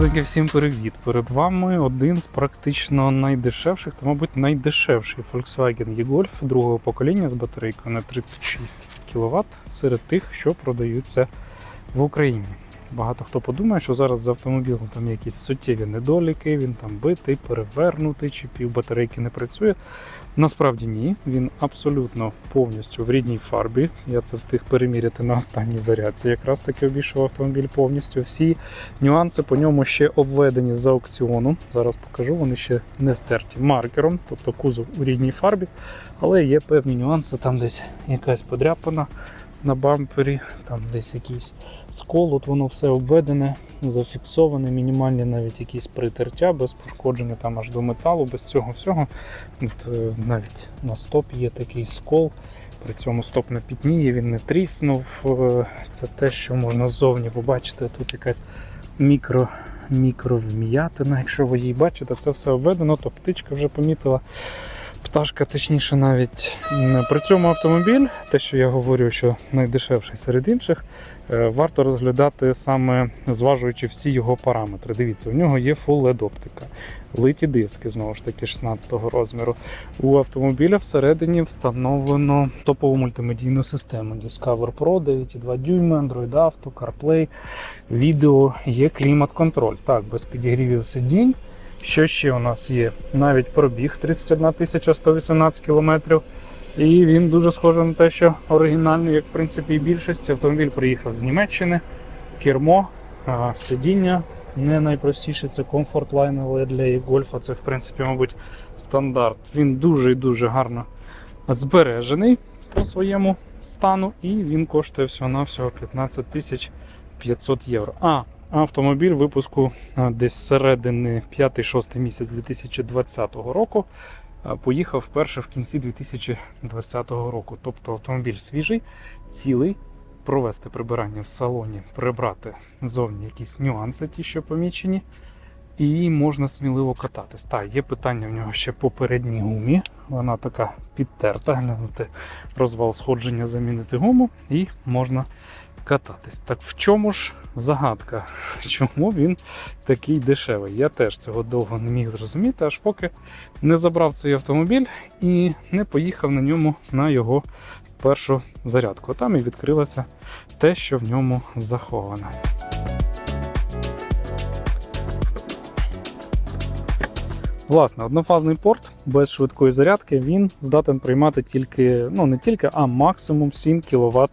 Підписники, всім привіт! Перед вами один з практично найдешевших та, мабуть, найдешевший Volkswagen e-Golf другого покоління з батарейкою на 36 кВт серед тих, що продаються в Україні. Багато хто подумає, що зараз з автомобілем там якісь суттєві недоліки, він там битий, перевернутий, чи пів батарейки не працює. Насправді ні, він абсолютно повністю в рідній фарбі. Я це встиг переміряти на останній зарядці. Якраз таки обійшов автомобіль повністю. Всі нюанси по ньому ще обведені з аукціону. Зараз покажу, вони ще не стерті маркером, тобто кузов у рідній фарбі, але є певні нюанси, там десь якась подряпана на бампері, там десь якийсь скол, от воно все обведене, зафіксоване, мінімальні навіть якісь притертя без пошкодження там аж до металу, без цього всього. От, е, навіть на стоп є такий скол. При цьому стоп не пітніє, він не тріснув. Е, Це те, що можна ззовні побачити. Тут якась мікро, мікровм'ятина, якщо ви її бачите, це все обведено, то птичка вже помітила. Пташка, точніше, навіть при цьому автомобіль, те, що я говорю, що найдешевший серед інших, е, варто розглядати саме зважуючи всі його параметри. Дивіться, у нього є Full LED оптика, литі диски, знову ж таки, 16-го розміру. У автомобіля всередині встановлено топову мультимедійну систему Discover Pro 9,2 дюйма, Android Auto, CarPlay, відео, є клімат-контроль. Так, без підігрівів сидінь. Що ще у нас є? Навіть пробіг 31 118 кілометрів. І він дуже схожий на те, що оригінальний, як в принципі і більшість. Автомобіль приїхав з Німеччини, кермо, сидіння. Не найпростіше це Line, але для e-Golf це в принципі, мабуть, стандарт. Він дуже і дуже гарно збережений по своєму стану, і він коштує всього-навсього 15 500 євро. А автомобіль випуску десь середини 5-6 місяць 2020 року. Поїхав вперше в кінці 2020 року. Тобто автомобіль свіжий, цілий, провести прибирання в салоні, прибрати зовні якісь нюанси, ті, що помічені, і можна сміливо кататись. Так, є питання в нього ще по передній гумі. Вона така підтерта, глянути розвал сходження, замінити гуму, і можна кататись. Так в чому ж загадка? Чому він такий дешевий? Я теж цього довго не міг зрозуміти, аж поки не забрав цей автомобіль і не поїхав на ньому на його першу зарядку. Там і відкрилося те, що в ньому заховане. Власне, однофазний порт без швидкої зарядки він здатен приймати тільки, ну не тільки, а максимум 7 кВт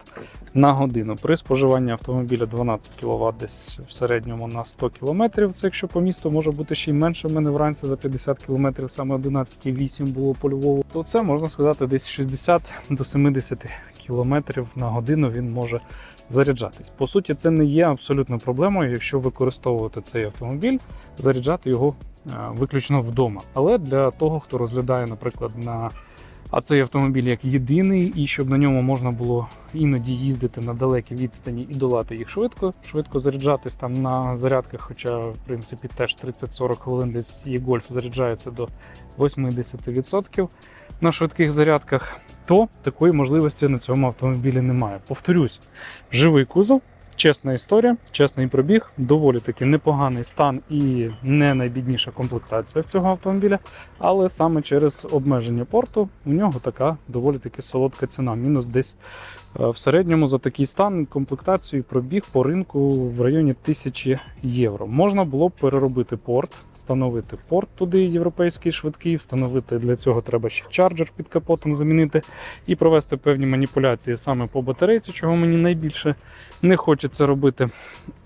на годину. При споживанні автомобіля 12 кВт десь в середньому на 100 км. Це якщо по місту може бути ще й менше. В мене вранці за 50 км саме 11,8 було по Львову. То це можна сказати десь 60 до 70 км на годину він може заряджатись. По суті, це не є абсолютно проблемою, якщо використовувати цей автомобіль, заряджати його е, виключно вдома. Але для того, хто розглядає, наприклад, на а цей автомобіль як єдиний, і щоб на ньому можна було іноді їздити на далекі відстані і долати їх швидко, швидко заряджатись там на зарядках, хоча в принципі теж 30-40 хвилин десь є гольф заряджається до 80% на швидких зарядках, то такої можливості на цьому автомобілі немає. Повторюсь, живий кузов. Чесна історія, чесний пробіг, доволі таки непоганий стан і не найбідніша комплектація в цього автомобіля. Але саме через обмеження порту у нього така доволі таки солодка ціна. Мінус десь в середньому за такий стан комплектацію пробіг по ринку в районі 1000 євро. Можна було б переробити порт, встановити порт туди європейський швидкий, встановити для цього треба ще чарджер під капотом замінити і провести певні маніпуляції саме по батарейці, чого мені найбільше не хочеться робити.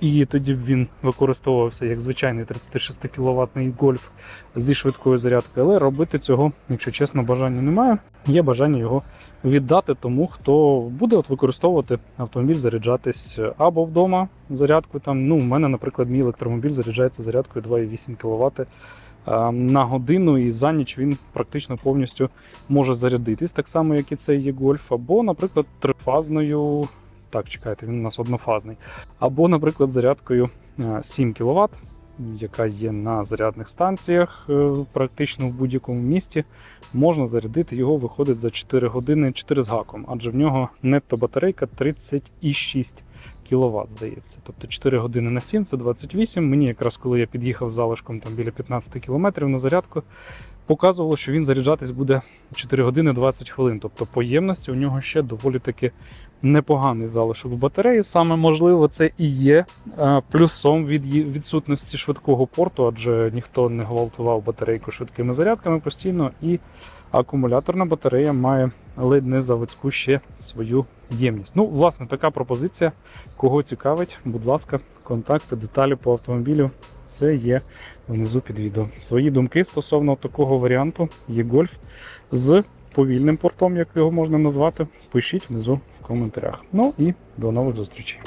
І тоді б він використовувався як звичайний 36 кВт гольф зі швидкою зарядкою. Але робити цього, якщо чесно, бажання немає. Є бажання його віддати тому, хто буде от використовувати автомобіль, заряджатись або вдома зарядкою. Там, ну, у мене, наприклад, мій електромобіль заряджається зарядкою 2,8 кВт на годину, і за ніч він практично повністю може зарядитись, так само, як і цей є гольф, або, наприклад, трифазною. Так, чекайте, він у нас однофазний. Або, наприклад, зарядкою е, 7 кВт, яка є на зарядних станціях, е, практично в будь-якому місті. Можна зарядити його, виходить за 4 години 4 з гаком, адже в нього нетто батарейка 36 кВт. здається. Тобто 4 години на 7 це 28. Мені якраз коли я під'їхав залишком там біля 15 км на зарядку, показувало, що він заряджатись буде 4 години 20 хвилин. Тобто по ємності у нього ще доволі таки непоганий залишок в батареї. Саме можливо, це і є е, плюсом від відсутності швидкого порту, адже ніхто не гвалтував батарейку швидкими зарядками постійно, і акумуляторна батарея має ледь не заводську ще свою ємність. Ну, власне, така пропозиція. Кого цікавить, будь ласка, контакти, деталі по автомобілю. Це є внизу під відео. Свої думки стосовно такого варіанту є гольф з повільним портом, як його можна назвати. Пишіть внизу в коментарях. Ну і до нових зустрічей.